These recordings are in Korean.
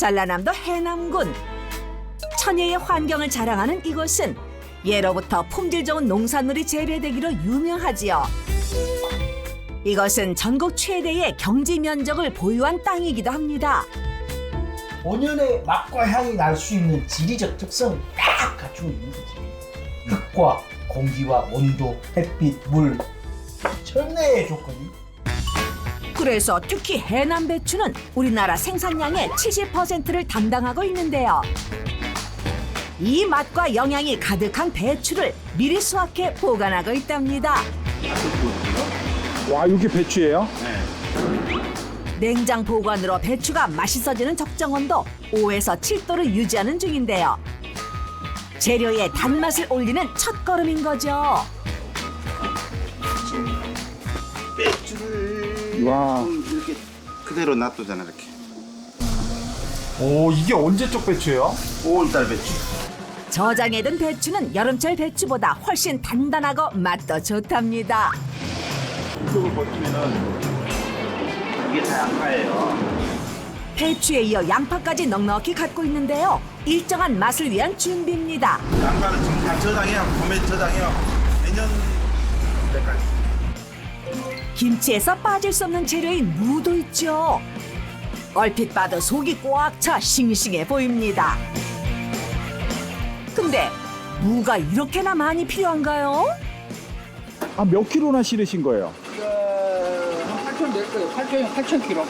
전라남도 해남군 천혜의 환경을 자랑하는 이곳은 예로부터 품질 좋은 농산물이 재배되기로 유명하지요. 이것은 전국 최대의 경지 면적을 보유한 땅이기도 합니다. 본연의 맛과 향이 날 수 있는 지리적 특성을 딱 갖추고 있는 거지. 흙과 공기와 온도, 햇빛, 물, 천혜의 조건이. 그래서 특히 해남 배추는 우리나라 생산량의 70%를 담당하고 있는데요. 이 맛과 영양이 가득한 배추를 미리 수확해 보관하고 있답니다. 와 이게 배추예요? 냉장 보관으로 배추가 맛있어지는 적정 온도 5에서 7도를 유지하는 중인데요. 재료의 단맛을 올리는 첫 걸음인 거죠. 와. 이렇게 그대로 놔두잖아 이렇게 오 이게 언제적 배추예요? 5월달 배추 저장해둔 배추는 여름철 배추보다 훨씬 단단하고 맛도 좋답니다. 이쪽을 벗기면은 이게 다 양파예요 배추에 이어 양파까지 넉넉히 갖고 있는데요. 일정한 맛을 위한 준비입니다. 양파는 지금 다 저장해요 봄에 저장해요 내년 때까지 김치에서 빠질 수 없는 재료인 무도 있죠. 얼핏 봐도 속이 꽉 차 싱싱해 보입니다. 근데 무가 이렇게나 많이 필요한가요? 아 몇 킬로나 실으신 거예요? 한 8천 될 거예요. 8천, 8천 킬로.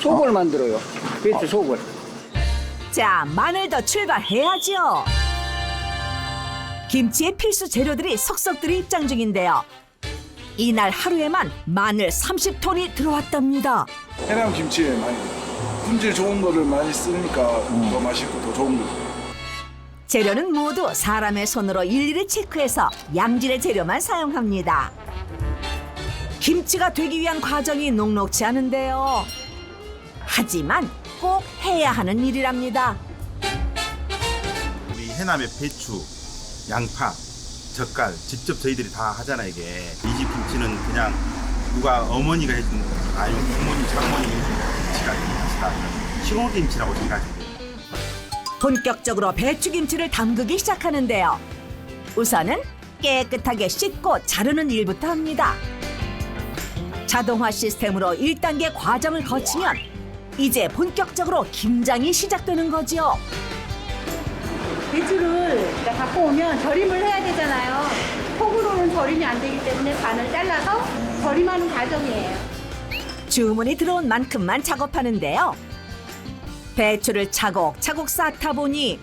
속을 만들어요. 배추 속을. 자, 마늘도 출발해야죠. 김치의 필수 재료들이 속속들이 입장 중인데요. 이날 하루에만 마늘 30톤이 들어왔답니다. 해남 김치에 많이 품질 좋은 거를 많이 쓰니까 더 맛있고 더 좋은 거. 재료는 모두 사람의 손으로 일일이 체크해서 양질의 재료만 사용합니다. 김치가 되기 위한 과정이 녹록지 않은데요. 하지만 꼭 해야 하는 일이랍니다. 우리 해남의 배추 양파 젓갈 직접 저희들이 다 하잖아 이게 이집 김치는 그냥 누가 어머니가 해준 아니면 부모님 장모님 김치가 김치다 시골김치라고 생각하시면 본격적으로 배추김치를 담그기 시작하는데요. 우선은 깨끗하게 씻고 자르는 일부터 합니다. 자동화 시스템으로 1단계 과정을 거치면 이제 본격적으로 김장이 시작되는 거지요. 배추를 갖고 오면 절임을 해야 되잖아요. 폭으로는 절임이 안 되기 때문에 반을 잘라서 절임하는 과정이에요. 주문이 들어온 만큼만 작업하는데요. 배추를 차곡차곡 쌓다 보니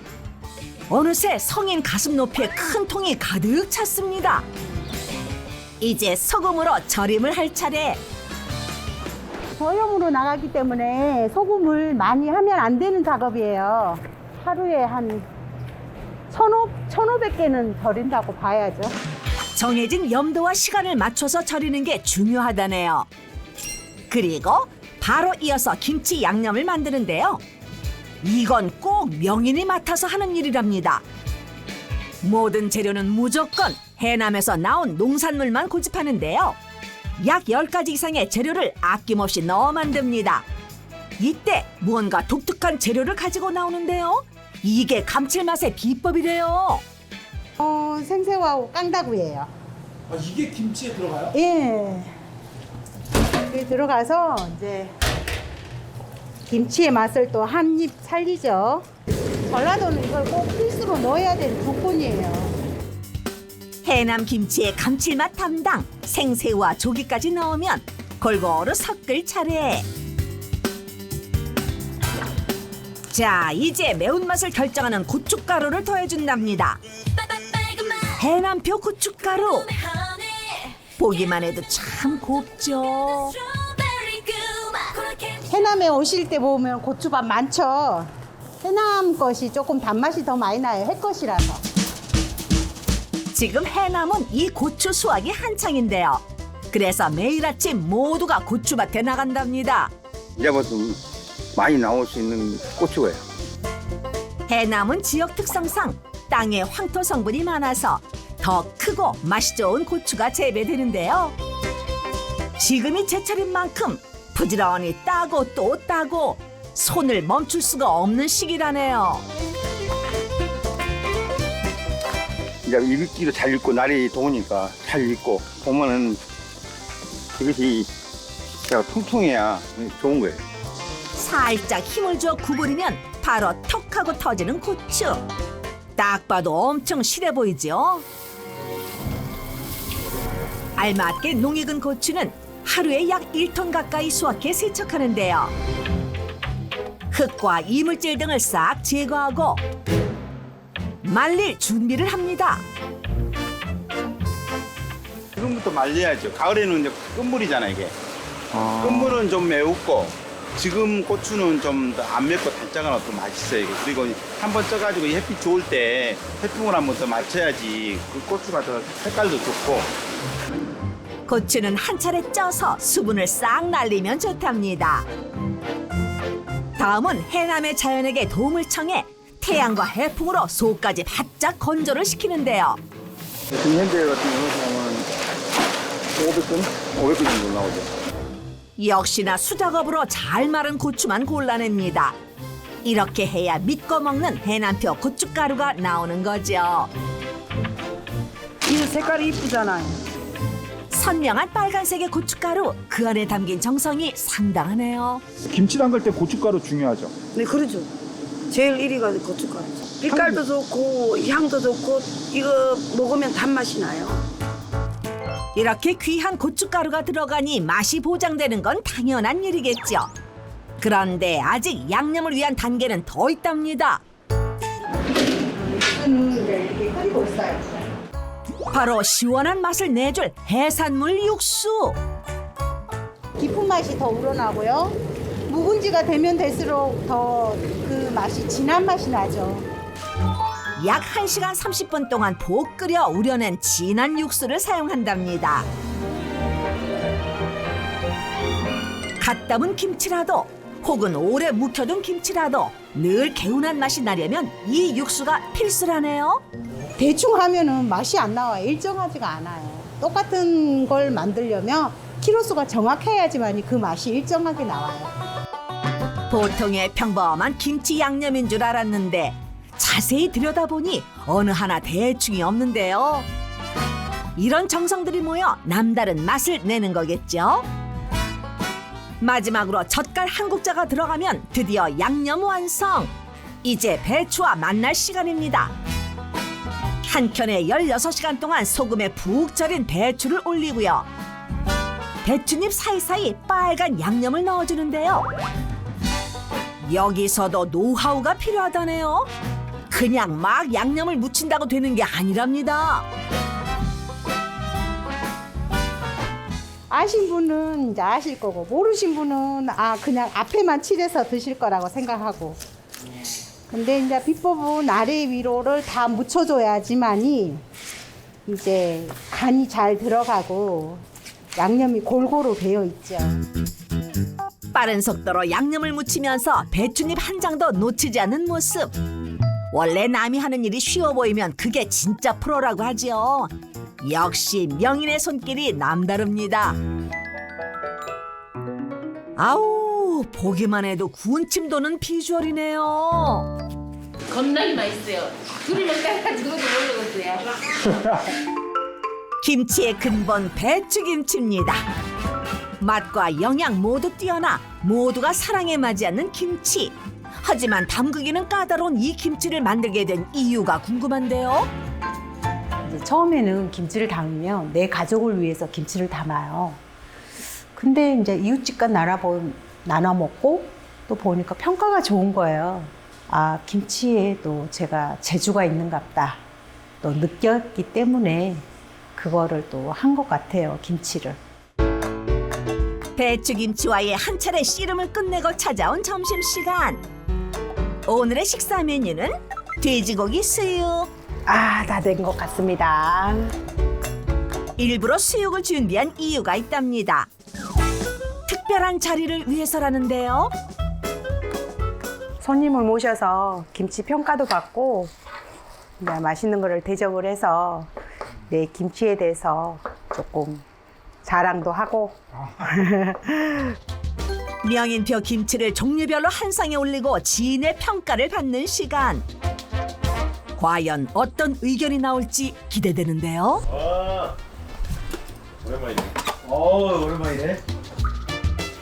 어느새 성인 가슴 높이의 큰 통이 가득 찼습니다. 이제 소금으로 절임을 할 차례. 저염으로 나가기 때문에 소금을 많이 하면 안 되는 작업이에요. 하루에 한 1,500개는 절인다고 봐야죠. 정해진 염도와 시간을 맞춰서 절이는 게 중요하다네요. 그리고 바로 이어서 김치 양념을 만드는데요. 이건 꼭 명인이 맡아서 하는 일이랍니다. 모든 재료는 무조건 해남에서 나온 농산물만 고집하는데요. 약 10가지 이상의 재료를 아낌없이 넣어 만듭니다. 이때 무언가 독특한 재료를 가지고 나오는데요. 이게 감칠맛의 비법이래요. 어, 생새우하고 깡다구예요. 아, 이게 김치에 들어가요? 예. 여기 들어가서 이제 김치의 맛을 또 한 입 살리죠. 전라도는 이걸 꼭 필수로 넣어야 되는 조건이에요. 해남 김치의 감칠맛 담당 생새우와 조기까지 넣으면 골고루 섞을 차례. 자, 이제 매운맛을 결정하는 고춧가루를 더해준답니다. 해남표 고춧가루. 보기만 해도 참 곱죠. 해남에 오실 때 보면 고추밥 많죠. 해남 것이 조금 단맛이 더 많이 나요. 해 것이라서. 지금 해남은 이 고추 수확이 한창인데요. 그래서 매일 아침 모두가 고추밭에 나간답니다. 이제부터 많이 나올 수 있는 고추예요. 해남은 지역 특성상 땅에 황토 성분이 많아서 더 크고 맛이 좋은 고추가 재배되는데요. 지금이 제철인 만큼 부지런히 따고 또 따고 손을 멈출 수가 없는 시기라네요. 이제 읽기도 잘 읽고 날이 더우니까 잘 읽고 보면은 이것이 제가 통통해야 좋은 거예요. 살짝 힘을 줘 구부리면 바로 턱 하고 터지는 고추. 딱 봐도 엄청 실해 보이죠? 알맞게 농익은 고추는 하루에 약 1톤 가까이 수확해 세척하는데요. 흙과 이물질 등을 싹 제거하고 말릴 준비를 합니다. 지금부터 말려야죠. 가을에는 이제 끝물이잖아 이게. 끝물은 좀 매웠고 지금 고추는 좀 안 맵고 단짝은 또 맛있어요. 이게. 그리고 한 번 쪄가지고 이 햇빛 좋을 때 태풍을 한번 더 맞춰야지 그 고추가 더 색깔도 좋고 고추는 한 차례 쪄서 수분을 싹 날리면 좋답니다. 다음은 해남의 자연에게 도움을 청해 태양과 해풍으로 속까지 바짝 건조를 시키는데요. 지금 현재 같은 경우는 500근? 500근 정도 나오죠. 역시나 수작업으로 잘 마른 고추만 골라냅니다. 이렇게 해야 믿고 먹는 해남표 고춧가루가 나오는 거죠. 이 색깔이 이쁘잖아요. 선명한 빨간색의 고춧가루 그 안에 담긴 정성이 상당하네요. 김치 담글 때 고춧가루 중요하죠. 네, 그러죠. 제일 1위가 고춧가루. 빛깔도 좋고 향도 좋고 이거 먹으면 단맛이 나요. 이렇게 귀한 고춧가루가 들어가니 맛이 보장되는 건 당연한 일이겠죠. 그런데 아직 양념을 위한 단계는 더 있답니다. 바로 시원한 맛을 내줄 해산물 육수. 깊은 맛이 더 우러나고요. 묵은지가 되면 될수록 더 그 맛이 진한 맛이 나죠. 약 1시간 30분 동안 푹 끓여 우려낸 진한 육수를 사용한답니다. 갓 담은 김치라도 혹은 오래 묵혀둔 김치라도 늘 개운한 맛이 나려면 이 육수가 필수라네요. 대충 하면은 맛이 안 나와요. 일정하지가 않아요. 똑같은 걸 만들려면 키로수가 정확해야지만 그 맛이 일정하게 나와요. 보통의 평범한 김치 양념인 줄 알았는데 자세히 들여다보니 어느 하나 대충이 없는데요. 이런 정성들이 모여 남다른 맛을 내는 거겠죠. 마지막으로 젓갈 한 국자가 들어가면 드디어 양념 완성. 이제 배추와 만날 시간입니다. 한 켠에 16시간 동안 소금에 푹 절인 배추를 올리고요. 배추잎 사이사이 빨간 양념을 넣어주는데요. 여기서도 노하우가 필요하다네요. 그냥 막 양념을 묻힌다고 되는 게 아니랍니다. 아신 분은 이제 아실 거고 모르신 분은 아 그냥 앞에만 칠해서 드실 거라고 생각하고 근데 이제 비법은 아래 위로를 다 묻혀줘야지만이 이제 간이 잘 들어가고 양념이 골고루 배어 있죠. 빠른 속도로 양념을 묻히면서 배추잎 한 장도 놓치지 않는 모습. 원래 남이 하는 일이 쉬워 보이면 그게 진짜 프로라고 하지요. 역시 명인의 손길이 남다릅니다. 아우 보기만 해도 군침 도는 비주얼이네요. 겁나게 맛있어요. 둘이 먹다가 죽어도 모르겠어요. 김치의 근본 배추김치입니다. 맛과 영양 모두 뛰어나 모두가 사랑에 맞지 않는 김치. 하지만 담그기는 까다로운 이 김치를 만들게 된 이유가 궁금한데요. 이제 처음에는 김치를 담으면 내 가족을 위해서 김치를 담아요. 근데 이제 이웃집과 나눠보, 나눠 먹고 또 보니까 평가가 좋은 거예요. 아, 김치에도 제가 재주가 있는갑다. 또 느꼈기 때문에 그거를 또 한 것 같아요, 김치를. 배추김치와의 한 차례 씨름을 끝내고 찾아온 점심시간. 오늘의 식사 메뉴는 돼지고기 수육. 아, 다 된 것 같습니다. 일부러 수육을 준비한 이유가 있답니다. 특별한 자리를 위해서라는데요. 손님을 모셔서 김치 평가도 받고 맛있는 거를 대접을 해서 내 김치에 대해서 조금 자랑도 하고 명인표 김치를 종류별로 한 상에 올리고 지인의 평가를 받는 시간. 과연 어떤 의견이 나올지 기대되는데요. 어 오랜만이네.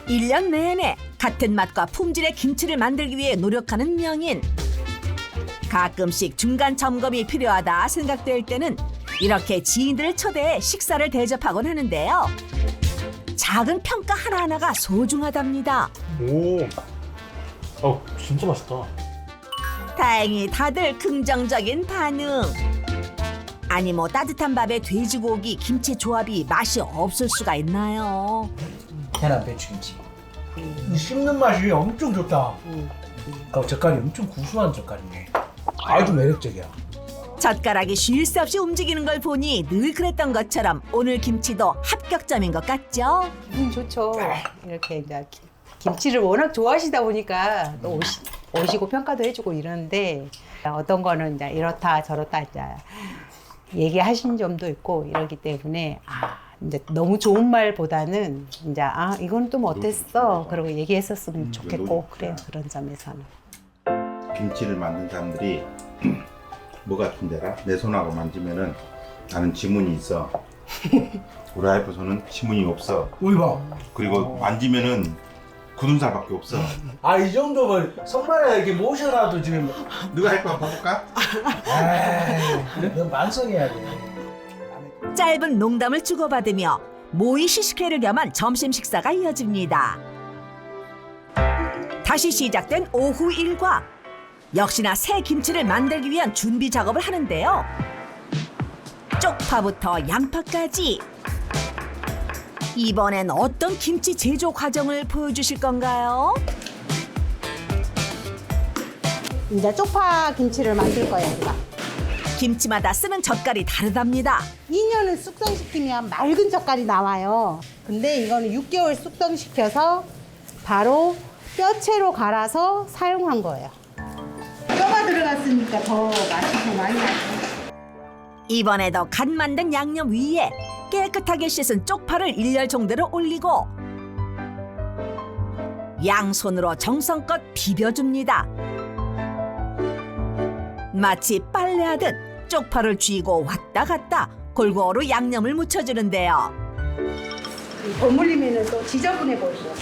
일년 내내 같은 맛과 품질의 김치를 만들기 위해 노력하는 명인. 가끔씩 중간 점검이 필요하다 생각될 때는 이렇게 지인들을 초대해 식사를 대접하곤 하는데요. 작은 평가 하나하나가 소중하답니다. 오. 어 진짜 맛있다. 다행히 다들 긍정적인 반응. 아니 뭐 따뜻한 밥에 돼지고기, 김치 조합이 맛이 없을 수가 있나요? 계란 배추김치. 이 씹는 맛이 엄청 좋다. 그 젓갈이 엄청 구수한 젓갈이네. 아주 매력적이야. 젓가락이 쉴 새 없이 움직이는 걸 보니 늘 그랬던 것처럼 오늘 김치도 합격점인 것 같죠? 음, 좋죠. 이렇게 이제 기- 김치를 워낙 좋아하시다 보니까 또 오시, 오시고 평가도 해주고 이러는데 어떤 거는 이제 이렇다 저렇다 이제 얘기하신 점도 있고 이러기 때문에 아 이제 너무 좋은 말보다는 이제 아 이건 좀 어땠어 그러고 얘기했었으면 좋겠고 그래요 그런 점에서는. 김치를 만든 사람들이 뭐 같은 데라 내 손하고 만지면은 나는 지문이 있어. 우리 와이프 손은 지문이 없어. 우리 봐. 그리고 만지면은 굳은 살밖에 없어. 아 이 정도면 성만에 이렇게 모셔놔도 지금. 누가 할거 봐볼까? 에이, 너 만성해야 돼. 짧은 농담을 주고받으며 모의 시식회를 겸한 점심 식사가 이어집니다. 다시 시작된 오후 일과 역시나 새 김치를 만들기 위한 준비 작업을 하는데요. 쪽파부터 양파까지 이번엔 어떤 김치 제조 과정을 보여주실 건가요? 이제 쪽파 김치를 만들 거예요 우리가. 김치마다 쓰는 젓갈이 다르답니다. 2년을 숙성시키면 맑은 젓갈이 나와요. 근데 이거는 6개월 숙성시켜서 바로 뼈채로 갈아서 사용한 거예요. 들어갔으니까 더더 많이 나죠. 이번에도 간 만든 양념 위에 깨끗하게 씻은 쪽파를 일렬 정도로 올리고 양손으로 정성껏 비벼줍니다. 마치 빨래하듯 쪽파를 쥐고 왔다 갔다 골고루 양념을 묻혀주는데요. 버물리면 또 지저분해 보이죠.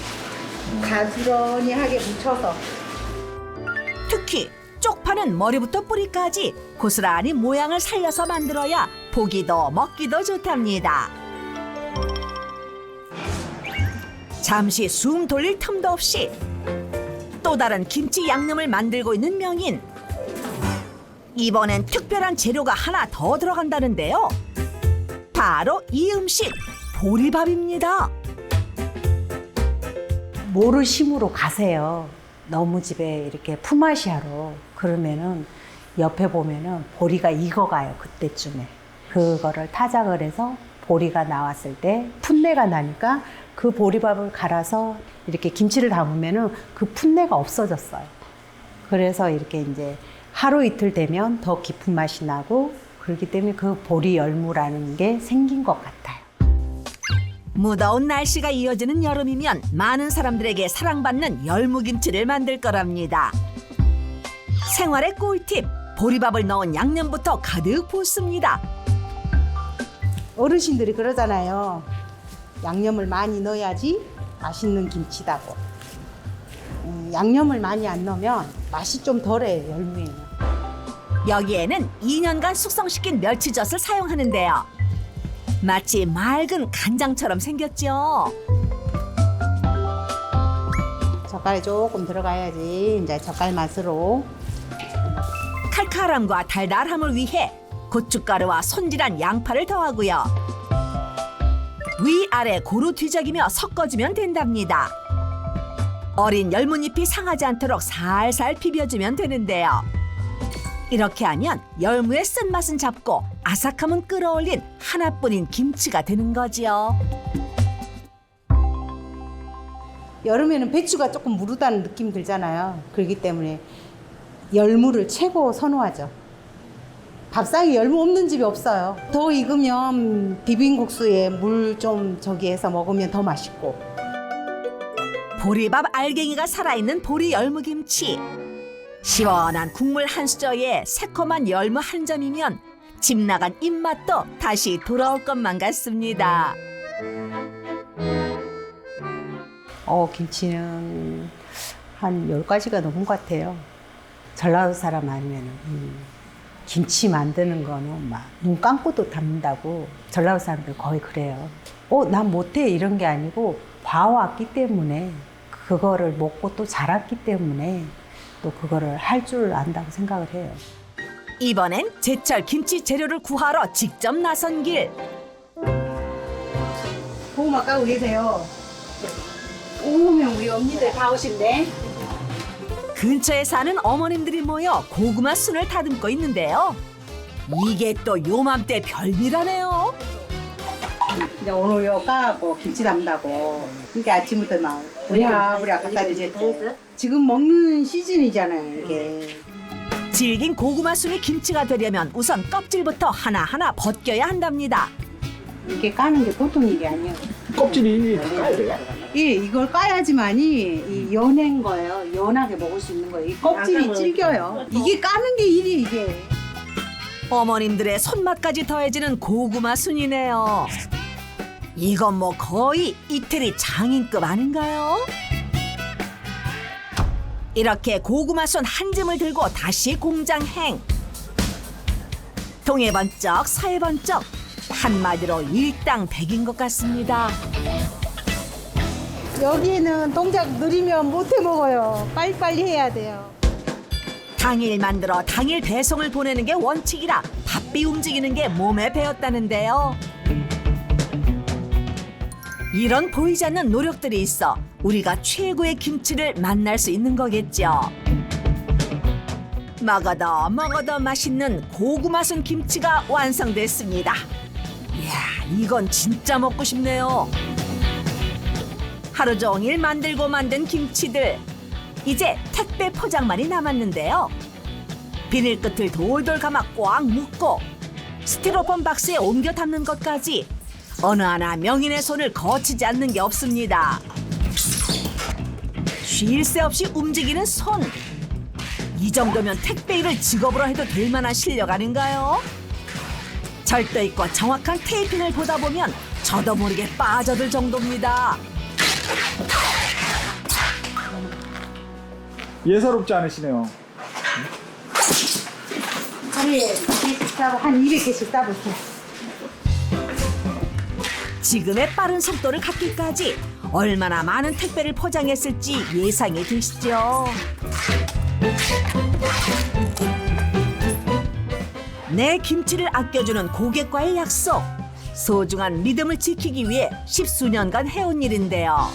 가지런히 하게 묻혀서 특히 쪽파는 머리부터 뿌리까지 고스란히 모양을 살려서 만들어야 보기도 먹기도 좋답니다. 잠시 숨 돌릴 틈도 없이 또 다른 김치 양념을 만들고 있는 명인. 이번엔 특별한 재료가 하나 더 들어간다는데요. 바로 이 음식 보리밥입니다. 모르심으로 가세요. 너무 집에 이렇게 품앗이 하러 그러면은 옆에 보면은 보리가 익어가요 그때쯤에 그거를 타작을 해서 보리가 나왔을 때 풋내가 나니까 그 보리밥을 갈아서 이렇게 김치를 담으면은 그 풋내가 없어졌어요. 그래서 이렇게 이제 하루 이틀 되면 더 깊은 맛이 나고 그렇기 때문에 그 보리 열무라는 게 생긴 것 같아요. 무더운 날씨가 이어지는 여름이면 많은 사람들에게 사랑받는 열무김치를 만들 거랍니다. 생활의 꿀팁, 보리밥을 넣은 양념부터 가득 붓습니다. 어르신들이 그러잖아요. 양념을 많이 넣어야지 맛있는 김치다고. 음, 양념을 많이 안 넣으면 맛이 좀 덜해요, 열무에는. 여기에는 2년간 숙성시킨 멸치젓을 사용하는데요. 마치 맑은 간장처럼 생겼죠. 젓갈이 조금 들어가야지 이제 젓갈 맛으로 칼칼함과 달달함을 위해 고춧가루와 손질한 양파를 더하고요. 위아래 고루 뒤적이며 섞어주면 된답니다. 어린 열무잎이 상하지 않도록 살살 비벼주면 되는데요. 이렇게 하면 열무의 쓴맛은 잡고 아삭함은 끌어올린 하나뿐인 김치가 되는 거지요. 여름에는 배추가 조금 무르다는 느낌 들잖아요. 그렇기 때문에 열무를 최고 선호하죠. 밥상에 열무 없는 집이 없어요. 더 익으면 비빔국수에 물 좀 저기 해서 먹으면 더 맛있고. 보리밥 알갱이가 살아있는 보리 열무김치. 시원한 국물 한 수저에 새콤한 열무 한 점이면 집 나간 입맛도 다시 돌아올 것만 같습니다. 어, 김치는 한 10가지가 넘은 것 같아요. 전라도 사람 아니면 음, 김치 만드는 거는 막 눈 감고도 담는다고 전라도 사람들 거의 그래요. 어, 난 못해 이런 게 아니고 봐왔기 때문에 그거를 먹고 또 자랐기 때문에 또 그거를 할 줄 안다고 생각을 해요. 이번엔 제철 김치 재료를 구하러 직접 나선 길. 고구마 까고 계세요. 오면 우리 언니들 다 오신대. 근처에 사는 어머님들이 모여 고구마 순을 다듬고 있는데요. 이게 또 요맘때 별미라네요. 이제 오늘 요 까고 김치 담다고. 그러니까 아침부터 막 우리야 우리야 갖다 드지. 지금 먹는 시즌이잖아요 이게. 질긴 고구마 순이 김치가 되려면 우선 껍질부터 하나하나 벗겨야 한답니다. 이게 까는 게 보통 일이 아니에요. 껍질이 다 까야 돼요? 예, 이걸 까야지만이 이 연한 거예요. 연하게 먹을 수 있는 거예요. 이 껍질이 질겨요. 이게 까는 게 일이 이게. 어머님들의 손맛까지 더해지는 고구마 순이네요. 이건 뭐 거의 이태리 장인급 아닌가요? 이렇게 고구마 순한 줌을 들고 다시 공장행. 동해 번쩍 서해 번쩍 한마디로 일당백인 것 같습니다. 여기는 동작 느리면 못해 먹어요. 빨리빨리 해야 돼요. 당일 만들어 당일 배송을 보내는 게 원칙이라 바삐 움직이는 게 몸에 배었다는데요. 이런 보이지 않는 노력들이 있어 우리가 최고의 김치를 만날 수 있는 거겠죠. 먹어도 먹어도 맛있는 고구마 순 김치가 완성됐습니다. 이야, 이건 진짜 먹고 싶네요. 하루 종일 만들고 만든 김치들. 이제 택배 포장만이 남았는데요. 비닐 끝을 돌돌 감아 꽉 묶고 스티로폼 박스에 옮겨 담는 것까지 어느 하나 명인의 손을 거치지 않는 게 없습니다. 쉴 새 없이 움직이는 손. 이 정도면 택배 일을 직업으로 해도 될 만한 실력 아닌가요? 절도 있고 정확한 테이핑을 보다 보면 저도 모르게 빠져들 정도입니다. 예사롭지 않으시네요. 하루에 100개씩 싸고 한 200개씩 싸보세요. 지금의 빠른 속도를 갖기까지 얼마나 많은 택배를 포장했을지 예상이 되시죠. 내 김치를 아껴주는 고객과의 약속. 소중한 믿음을 지키기 위해 십수년간 해온 일인데요.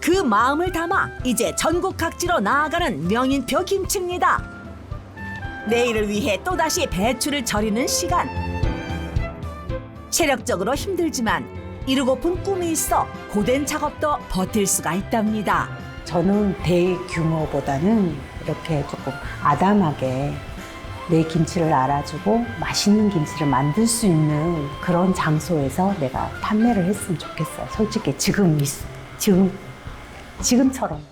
그 마음을 담아 이제 전국 각지로 나아가는 명인표 김치입니다. 내일을 위해 또다시 배추를 절이는 시간. 체력적으로 힘들지만 이루고픈 꿈이 있어 고된 작업도 버틸 수가 있답니다. 저는 대규모보다는 이렇게 조금 아담하게 내 김치를 알아주고 맛있는 김치를 만들 수 있는 그런 장소에서 내가 판매를 했으면 좋겠어요. 솔직히 지금, 있- 지금, 지금처럼.